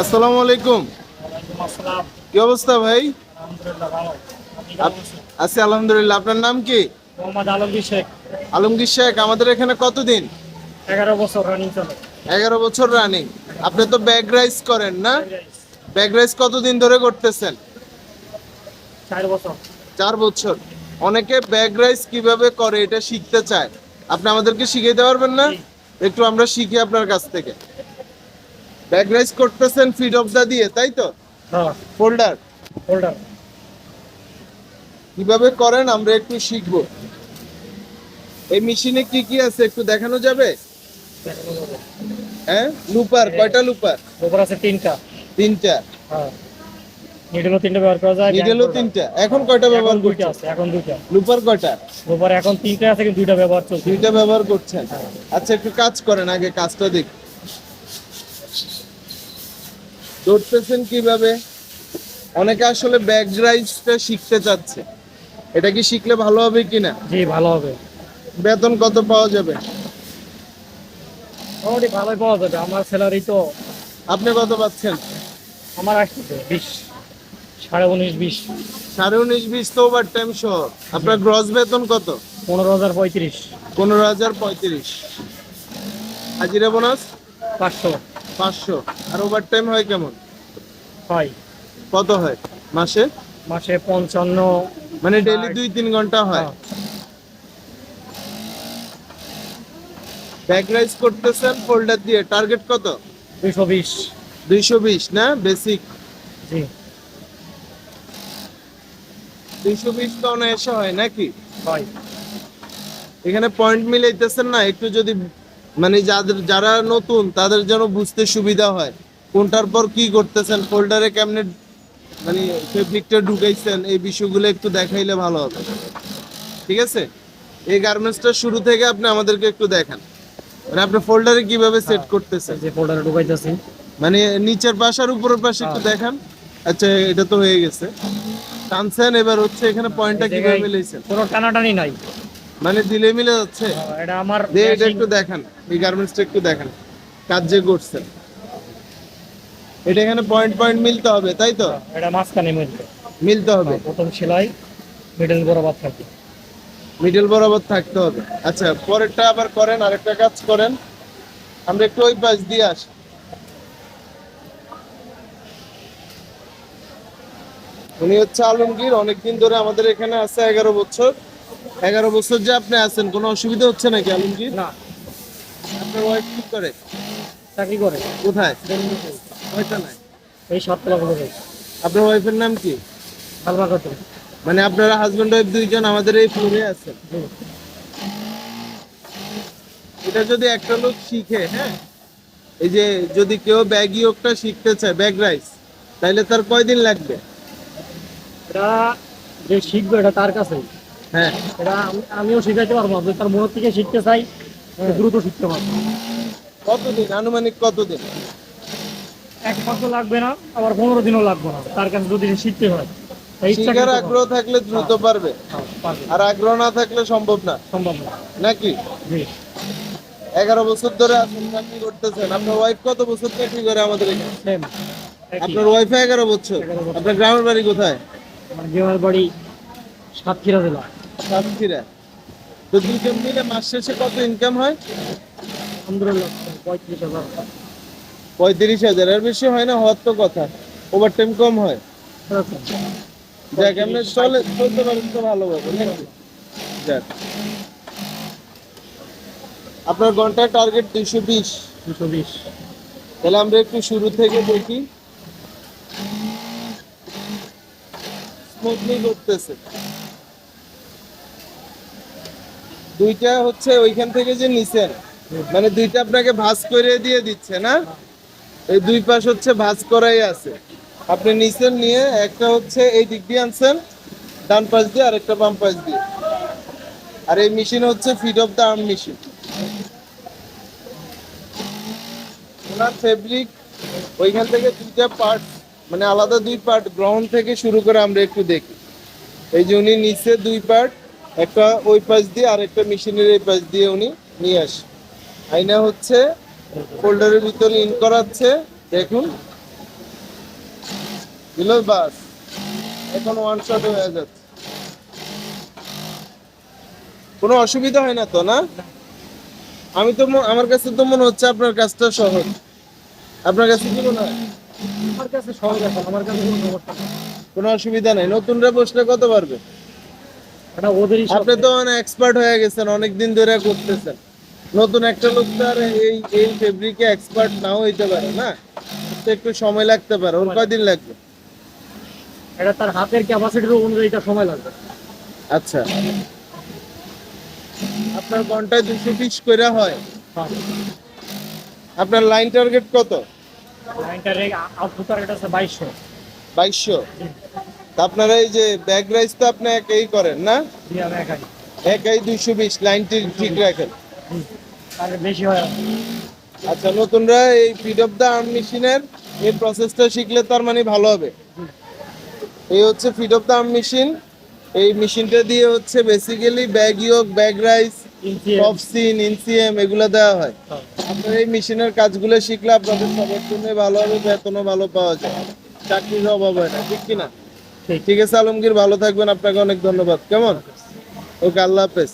আসসালামু আলাইকুম। কি অবস্থা ভাই? আছি আলহামদুলিল্লাহ। আপনার নাম কি? মোহাম্মদ আলমগীর শেখ। আলমগীর শেখ আমাদের এখানে কতদিন? এগারো বছর রানিং চলে। এগারো বছর রানিং আপনি তো ব্যাগ রাইস করেন না? ব্যাগ রাইস কতদিন ধরে করতেছেন? চার বছর। চার বছর। অনেকে ব্যাগ রাইস কীভাবে করে এটা শিখতে চায়। আপনি আমাদেরকে শিখাইতে পারবেন না? একটু আমরা শিখি আপনার কাছ থেকে। ব্যাগ রাইস করতেছেন ফিড অফ দা দিয়ে তাই তো? হ্যাঁ। ফোল্ডার হোল্ডার কীভাবে করেন আমরা একটু শিখব। এই মেশিনে কি কি আছে একটু দেখানো যাবে? হ্যাঁ? লুপার কয়টা লুপার? ওপর আছে তিনটা। তিনটা। হ্যাঁ। নিডেলও তিনটা ব্যবহার করা যায় নিডেলও তিনটা। এখন কয়টা ব্যবহার করছেন? আছে এখন দুইটা। লুপার কয়টা? ওপর এখন তিনটা আছে কিন্তু দুইটা ব্যবহার চলছে। দুইটা ব্যবহার করছেন। আচ্ছা একটু কাজ করেন আগে কাজটা দেখ। ধরতেছেন কীভাবে? অনেকে আসলে ব্যাগ রাইজটা শিখতে চাচ্ছে। এটা কি শিখলে ভালো হবে কিনা? জি ভালো হবে। বেতন কত পাওয়া যাবে? মোটামুটি ভালোই পাওয়া যাবে। আমার স্যালারি তো আপনি কত পাচ্ছেন? আমার আসতেছে বিশ। সাড়ে উনিশ বিশ। সাড়ে উনিশ বিশ তো ওভার টাইম সহ। আপনার গ্রস বেতন কত? পনেরো হাজার পঁয়ত্রিশ। পনেরো হাজার পঁয়ত্রিশ। হাজিরা বোনাস পাঁচশো। পাঁচশো। আর ওভার টাইম হয় কেমন? হয়। কত হয়? মাসে? মাসে পঞ্চান্ন। মানে ডেলি দুই তিন ঘণ্টা হয়। ব্যাক রাইজ করতেছেন ফোল্ডার দিয়ে। টার্গেট কত? দুইশো বিশ। দুইশো বিশ না? বেসিক জি। দুইশো বিশ তো অনায়াসে হয় নাকি? হয়। এখানে পয়েন্ট মিলাইতেছেন না একটু যদি মানে যাদের যারা নতুন তাদের যেন বুঝতে সুবিধা হয়। কোনটার পর কি করতেছেন ফোল্ডারে কেমনে মানে ফেব্রিকটা ঢুকাইছেন এই বিষয়গুলো একটু দেখাইলে ভালো হবে। ঠিক আছে? এই গার্মেন্টসটা শুরু থেকে আপনি আমাদেরকে একটু দেখান। মানে আপনি ফোল্ডারে কীভাবে সেট করতেছেন? যে ফোল্ডারে ঢুকাইতেছি। মানে নিচের পাশ আর উপরের পাশে একটু দেখান। আচ্ছা এটা তো হয়ে গেছে। টানছেন এবার হচ্ছে এখানে পয়েন্টটা কীভাবে মিলাইছেন কোনো টানাটানি নাই। মানে দিলে মিলে যাচ্ছে? এটা আমার এটা একটু দেখান এই গার্মেন্টসটা একটু দেখান। কাজ যে করছে। এটা এখানে পয়েন্ট পয়েন্ট মিলতে হবে তাই তো? এটা মাঝখানে মিলবে। মিলতে হবে। প্রথম সেলাই মিডল বরাবর থাকে মিডল বরাবর থাকতে হবে। আচ্ছা পরেরটা আবার করেন আরেকটা কাজ করেন। আমরা একটু ওই পাশ দিয়ে আসি। উনি হচ্ছে আলমগীর অনেকদিন ধরে আমাদের এখানে আছে এগারো বছর। এগারো বছর যে আপনি আছেন কোনো অসুবিধা হচ্ছে নাকি আলমগীর? না। আপনার ওয়াইফ কি করে? চাকরি করে। কোথায়? নাই। এই সাততলা করে আপনার ওয়াইফের নাম কি? মানে আপনারা হাজবেন্ড ওয়াইফ দুইজন আমাদের এই ফ্লোরে আছেন। এটা যদি একটা লোক শিখে হ্যাঁ? এই যে যদি কেউ ব্যাগ ইয়োগটা শিখতে চায় ব্যাগ রাইস তাহলে তার কয়দিন লাগবে? এটা যে শিখবে এটা তার কাছে হ্যাঁ। এটা আমিও শিখাইতে পারব না তার মনের থেকে শিখতে চাই দ্রুত শিখতে পারব। কতদিন আনুমানিক কতদিন? এক মাস লাগবে না আবার পনেরো দিনও লাগবে না তার কাছে যদি শিখতে হয় আগ্রহ থাকলে দ্রুত পারবে। হ্যাঁ, আর আগ্রহ না থাকলে সম্ভব না। সম্ভব না। নাকি? এগারো বছর ধরে আপনি চাকরি করতেছেন। আপনার ওয়াইফ কত বছর চাকরি করে আমাদের এখানে? আপনার ওয়াইফে এগারো বছর। 11 বছর। আপনার গ্রামের বাড়ি কোথায়? আমার গ্রামের বাড়ি সাতক্ষীরা জেলা। সাতক্ষীরা তো দুজন মিলে মাস শেষে কত ইনকাম হয়? আলহামদুলিল্লাহ পঁয়ত্রিশ হাজার। পঁয়ত্রিশ হাজার এর বেশি হয় না হওয়ার তো কথা। ওভার টাইম কম হয়। যাক এমনি চলে চলতে পারেন তো ভালোভাবে নাকি? যাক। আপনার ঘন্টায় টার্গেট দুইশো বিশ। দুশো বিশ। তাহলে আমরা একটু শুরু থেকে দেখি। স্মুথলি করতেছে দুইটা হচ্ছে ওইখান থেকে যে নিছেন মানে দুইটা আপনাকে ভাঁজ করে দিয়ে দিচ্ছে, না? এই দুই পাশ হচ্ছে ভাঁজ করাই আছে। আপনি নিছেন নিয়ে একটা হচ্ছে এই দিক দিয়ে আনছেন, ডান পাশ দিয়ে আর একটা বাম পাশ দিয়ে। আর এই মেশিন হচ্ছে feed off the arm machine. Owner fabric, ওইখান থেকে দুইটা পার্ট মানে আলাদা দুই পার্ট গ্রহণ থেকে শুরু করে আমরা একটু দেখি। এই যে উনি নিচে দুই পার্ট একটা ওই পাশ দিয়ে আর একটা মেশিনের এই পাশ দিয়ে উনি নিয়ে আসে। আইনা হচ্ছে ফোল্ডারের ভিতরে ইন করাচ্ছে দেখুন। দিল বাস। এখন ওয়ান শট হয়ে যাচ্ছে। কোনো অসুবিধা হয় না তো না? আমি তো আমার কাছে তো মনে হচ্ছে আপনার কাজটা সহজ। আপনার কাছে কি মনে হয়? আমার কাছে সহজ আছে আমার কাছে কোনো অসুবিধা নাই। নতুনরা বসলে কত পারবে? আপনি তো অনেক এক্সপার্ট হয়ে গেছেন অনেক দিন ধরে করতেছেন। নতুন একটা লোক তো আর এই এই ফেব্রিকে এক্সপার্ট নাও হইতে পারে না? তো একটু সময় লাগতে পারে ওর কয়দিন লাগবে। এটা তার হাতের ক্যাপাসিটির অনুযায়ী এটা সময় লাগবে। আচ্ছা। আপনার ঘন্টায় দুশো পিস করে হয়। হ্যাঁ। আপনার লাইন টার্গেট কত? লাইনটার আউটপুট টার্গেট আছে বাইশশো। বাইশশো। আপনারা এই যে ব্যাগ রাইস তো আপনি একাই করেন না? একাই। দুইশো বিশ লাইনটি ঠিক রাখেন। বেশি হয়। আচ্ছা নতুনরা এই ফিড অফ দ্য আর্ম মেশিনের এই প্রসেসটা শিখলে তার মানে ভালো হবে। এই হচ্ছে feed off the arm machine এই মেশিনটা দিয়ে হচ্ছে basically back yoke back rise inch top seam inseam এগুলো দেওয়া হয়। আপনার এই মেশিনের কাজগুলো শিখলে আপনাদের সবার জন্য ভালো হবে বেতনও ভালো পাওয়া যায়। চাকরির অভাব হয় না ঠিক কিনা। ঠিক আছে আলমগীর ভালো থাকবেন। আপনাকে অনেক ধন্যবাদ। কেমন? ওকে আল্লাহ হাফেজ।